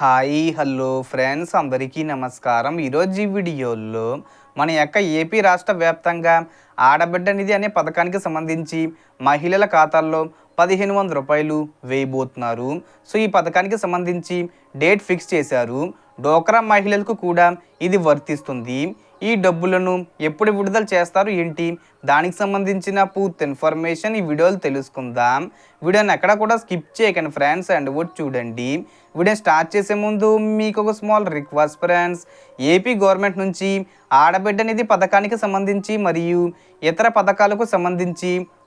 Hi hello friends అందరికీ నమస్కారం. ఈరోజు ఈ వీడియోలో మన యొక్క ఏపీ రాష్ట్ర వ్యాప్తంగా ఆడబిడ్డ నిధి అనే పథకానికి సంబంధించి మహిళల ఖాతాల్లో పదిహేను వందల రూపాయలు వేయబోతున్నారు. సో ఈ పథకానికి సంబంధించి డేట్ ఫిక్స్ చేశారు. డోక్రా మహిళలకు కూడా ఇది వర్తిస్తుంది. ఈ డబ్బులను ఎప్పుడు విడుదల చేస్తారు ఏంటి? దానికి సంబంధించిన పూర్తి ఇన్ఫర్మేషన్ ఈ వీడియోలు తెలుసుకుందాం. వీడియోని ఎక్కడ కూడా స్కిప్ చేయకండి ఫ్రెండ్స్ అండ్ కూడా చూడండి. వీడియో స్టార్ట్ చేసే ముందు మీకు ఒక small request friends. AP government నుంచి ఆడబిడ్డ నిధి పథకానికి సంబంధించి మరియు ఇతర పథకాలకు సంబంధించి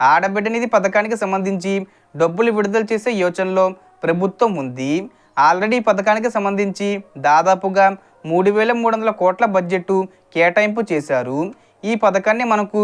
ఆడబిడ్డ నిధి పథకానికి సంబంధించి డబ్బులు విడుదల చేసే యోచనలో ప్రభుత్వం ఉంది. ఆల్రెడీ పథకానికి సంబంధించి దాదాపుగా మూడు వేల మూడు వందల కోట్ల బడ్జెట్ కేటాయింపు చేశారు. ఈ పథకాన్ని మనకు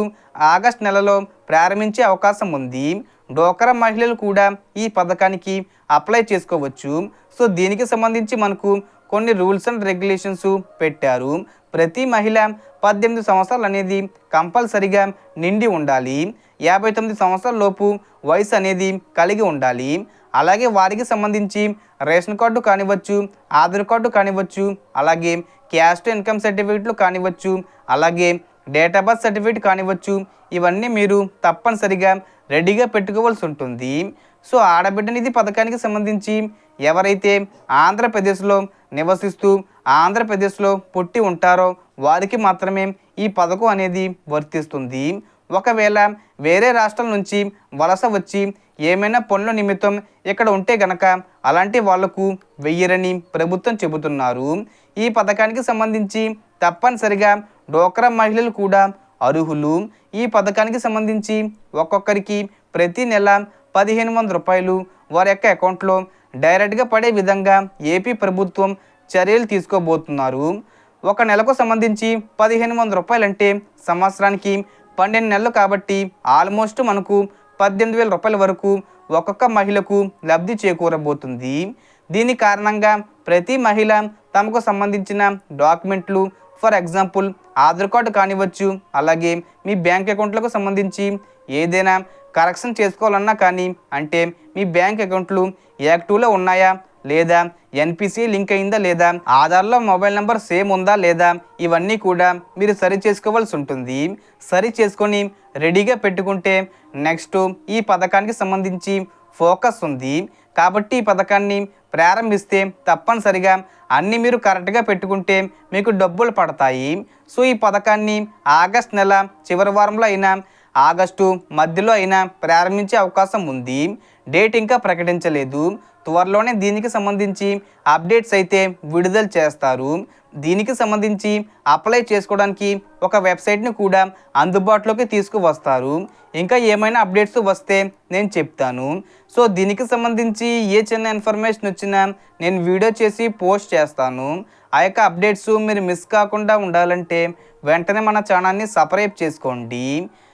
ఆగస్ట్ నెలలో ప్రారంభించే అవకాశం ఉంది. డోకరా మహిళలు కూడా ఈ పథకానికి అప్లై చేసుకోవచ్చు. సో దీనికి సంబంధించి మనకు కొన్ని రూల్స్ అండ్ రెగ్యులేషన్స్ పెట్టారు. ప్రతి మహిళ పద్దెనిమిది సంవత్సరాలు అనేది కంపల్సరిగా నిండి ఉండాలి. యాభై తొమ్మిది సంవత్సరాల లోపు వయసు అనేది కలిగి ఉండాలి. అలాగే వారికి సంబంధించి రేషన్ కార్డు కానివ్వచ్చు ఆధార్ కార్డు కానివ్వచ్చు అలాగే క్యాస్ట్ ఇన్కమ్ సర్టిఫికెట్లు కానివ్వచ్చు అలాగే డేట్ ఆఫ్ బర్త్ సర్టిఫికేట్ కానివ్వచ్చు ఇవన్నీ మీరు తప్పనిసరిగా రెడీగా పెట్టుకోవాల్సి ఉంటుంది. సో ఆడబిడ్డ నిధి పథకానికి సంబంధించి ఎవరైతే ఆంధ్రప్రదేశ్లో నివసిస్తూ ఆంధ్రప్రదేశ్లో పుట్టి ఉంటారో వారికి మాత్రమే ఈ పథకం అనేది వర్తిస్తుంది. ఒకవేళ వేరే రాష్ట్రం నుంచి వలస వచ్చి ఏమైనా పనుల నిమిత్తం ఇక్కడ ఉంటే గనక అలాంటి వాళ్ళకు వెయ్యరని ప్రభుత్వం చెబుతున్నారు. ఈ పథకానికి సంబంధించి తప్పనిసరిగా డోక్రా మహిళలు కూడా అర్హులు. ఈ పథకానికి సంబంధించి ఒక్కొక్కరికి ప్రతి నెల పదిహేను వందల రూపాయలు వారి యొక్క అకౌంట్లో డైరెక్ట్గా పడే విధంగా ఏపీ ప్రభుత్వం చర్యలు తీసుకోబోతున్నారు. ఒక నెలకు సంబంధించి పదిహేను వందల రూపాయలు అంటే సంవత్సరానికి పన్నెండు నెలలు కాబట్టి ఆల్మోస్ట్ మనకు పద్దెనిమిది వేల రూపాయల వరకు ఒక్కొక్క మహిళకు లబ్ధి చేకూరబోతుంది. దీని కారణంగా ప్రతి మహిళ తమకు సంబంధించిన డాక్యుమెంట్లు ఫర్ ఎగ్జాంపుల్ ఆధార్ కార్డు కానివ్వచ్చు అలాగే మీ బ్యాంక్ అకౌంట్లకు సంబంధించి ఏదైనా కరెక్షన్ చేసుకోవాలన్నా కానీ అంటే మీ బ్యాంక్ అకౌంట్లు యాక్టివ్లో ఉన్నాయా? లేదా ఎన్పిసి లింక్ అయిందా లేదా? ఆధార్లో మొబైల్ నెంబర్ సేమ్ ఉందా లేదా? ఇవన్నీ కూడా మీరు సరి చేసుకోవాల్సి ఉంటుంది. సరి చేసుకొని రెడీగా పెట్టుకుంటే నెక్స్ట్ ఈ పథకానికి సంబంధించి ఫోకస్ ఉంది. కాబట్టి ఈ పథకాన్ని ప్రారంభిస్తే తప్పనిసరిగా అన్నీ మీరు కరెక్ట్గా పెట్టుకుంటే మీకు డబ్బులు పడతాయి. సో ఈ పథకాన్ని ఆగస్ట్ నెల చివరి వారంలో అయినా ఆగస్టు మధ్యలో అయినా ప్రారంభించే అవకాశం ఉంది. డేట్ ఇంకా ప్రకటించలేదు. త్వరలోనే దీనికి సంబంధించి అప్డేట్స్ అయితే విడుదల చేస్తారు. దీనికి సంబంధించి అప్లై చేసుకోవడానికి ఒక వెబ్సైట్ని కూడా అందుబాటులోకి తీసుకువస్తారు. ఇంకా ఏమైనా అప్డేట్స్ వస్తే నేను చెప్తాను. సో దీనికి సంబంధించి ఏ చిన్న ఇన్ఫర్మేషన్ వచ్చినా నేను వీడియో చేసి పోస్ట్ చేస్తాను. ఆ యొక్క అప్డేట్స్ మీరు మిస్ కాకుండా ఉండాలంటే వెంటనే మన ఛానల్ని సబ్స్క్రైబ్ చేసుకోండి.